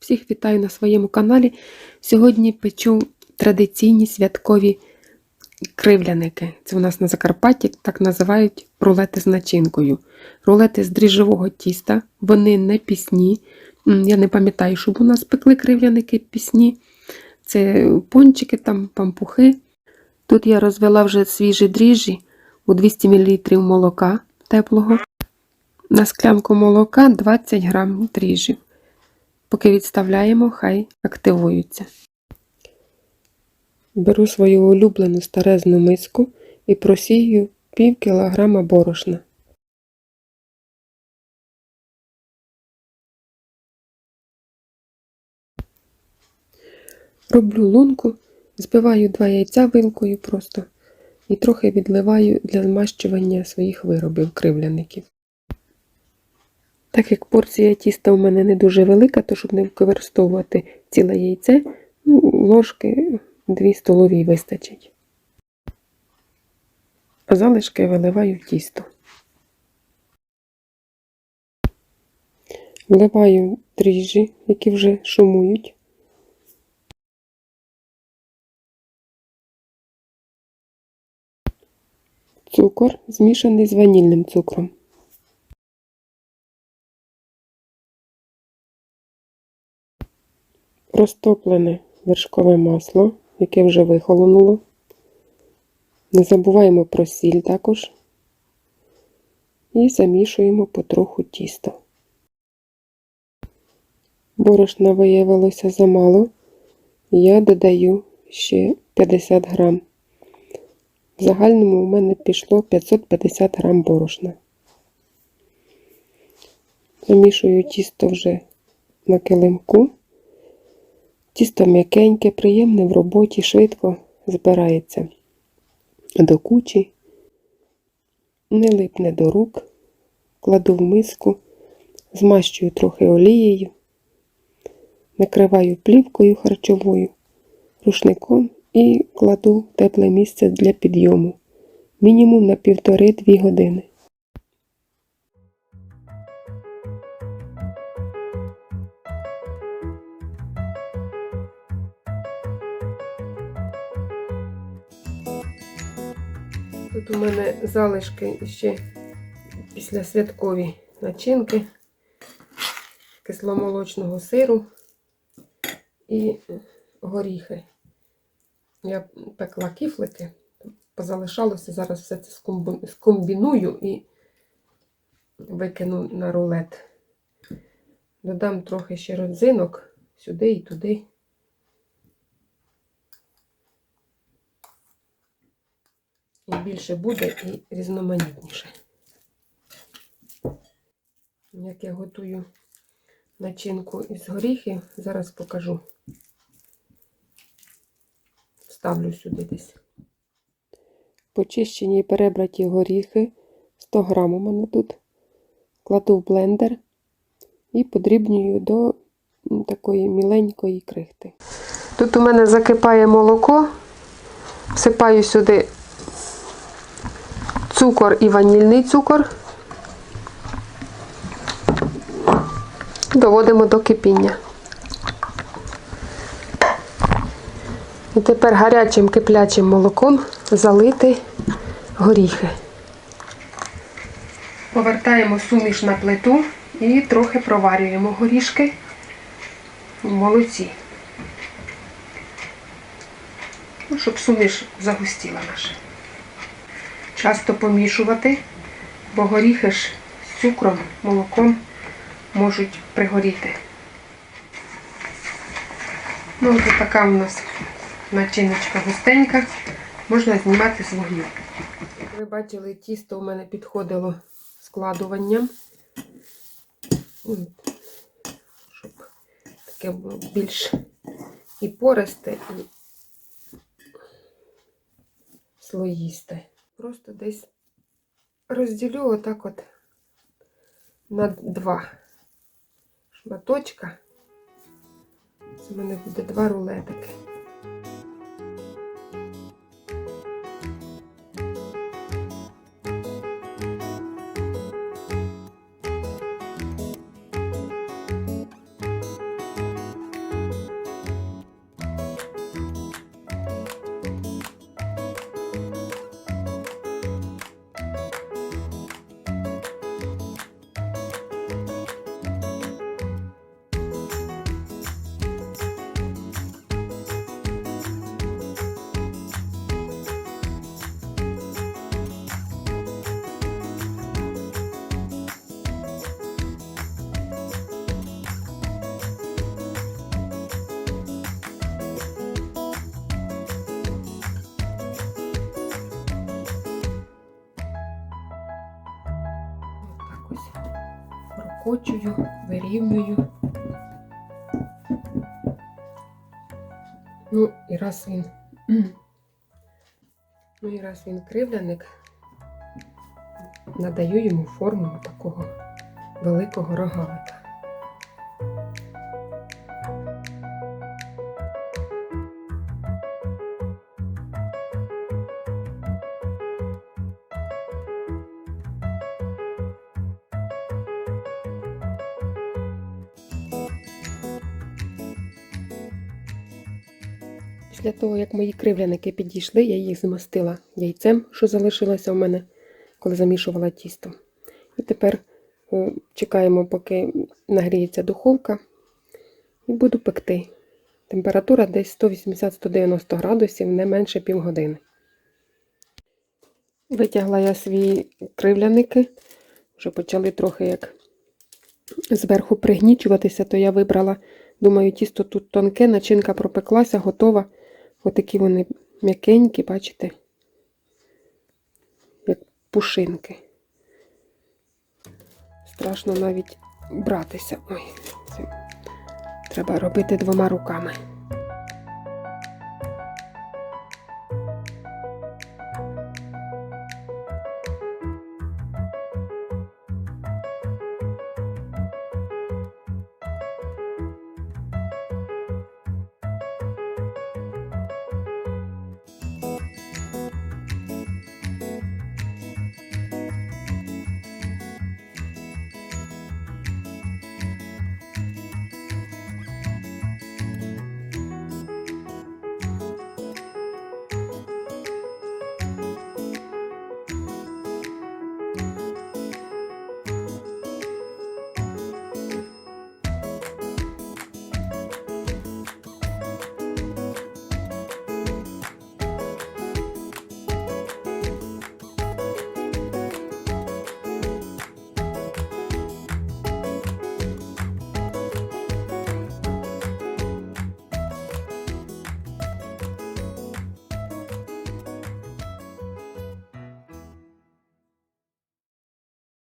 Всіх вітаю на своєму каналі. Сьогодні печу традиційні святкові кривляники. Це у нас на Закарпатті так називають рулети з начинкою. Рулети з дріжджового тіста, вони не пісні. Я не пам'ятаю, щоб у нас пекли кривляники пісні. Це пончики, там, пампухи. Тут я розвела вже свіжі дріжджі у 200 мл молока теплого. На склянку молока 20 грам дріжджів. Поки відставляємо, хай активуються. Беру свою улюблену старезну миску і просію пів кілограма борошна. Роблю лунку, збиваю два яйця вилкою просто і трохи відливаю для змащування своїх виробів кривляників. Так як порція тіста у мене не дуже велика, то щоб не використовувати ціле яйце, ну, ложки 2 столові вистачить. Залишки виливаю в тісто. Вливаю дріжджі, які вже шумують. Цукор змішаний з ванільним цукром. Розтоплене вершкове масло, яке вже вихолонуло. Не забуваємо про сіль також. І замішуємо потроху тісто. Борошна виявилося замало. Я додаю ще 50 грам. В загальному у мене пішло 550 грам борошна. Замішую тісто вже на килимку. Тісто м'якеньке, приємне в роботі, швидко збирається до кучі, не липне до рук, кладу в миску, змащую трохи олією, накриваю плівкою харчовою, рушником і кладу в тепле місце для підйому. Мінімум на півтори-дві години. Тут у мене залишки ще після святкові начинки, кисломолочного сиру і горіхи. Я пекла кіфлики, позалишалося, зараз все це скомбіную і викину на рулет. Додам трохи ще родзинок сюди і туди. Більше буде і різноманітніше. Як я готую начинку із горіхів, зараз покажу. Ставлю сюди десь. Почищені і перебраті горіхи 100 грам у мене тут. Кладу в блендер і подрібнюю до такої міленької крихти. Тут у мене закипає молоко, всипаю сюди цукор і ванільний цукор. Доводимо до кипіння. І тепер гарячим киплячим молоком залити горіхи. Повертаємо суміш на плиту і трохи проварюємо горішки в молоці. Ну, щоб суміш загустіла наша. Часто помішувати, бо горіхи ж з цукром, молоком можуть пригоріти. Ну, ось така у нас начиночка густенька, можна знімати з вогню. Ви бачили, тісто у мене підходило складуванням, щоб таке було більш і пористе, і слоїсте. Просто десь розділю отак от на два шматочка. Це в мене буде два рулетики. Прокочую, вирівнюю. Ну, і раз він. Ну і раз він кривляник, надаю йому форму такого великого рогалика. Після того, як мої кривляники підійшли, я їх змастила яйцем, що залишилося у мене, коли замішувала тісто. І тепер чекаємо, поки нагріється духовка, і буду пекти. Температура десь 180-190 градусів, не менше півгодини. Витягла я свої кривляники, вже почали трохи як зверху пригнічуватися, то я вибрала, думаю, тісто тут тонке, начинка пропеклася, готова. Отакі вони м'якенькі, бачите, як пушинки. Страшно навіть братися. Ой, це треба робити двома руками.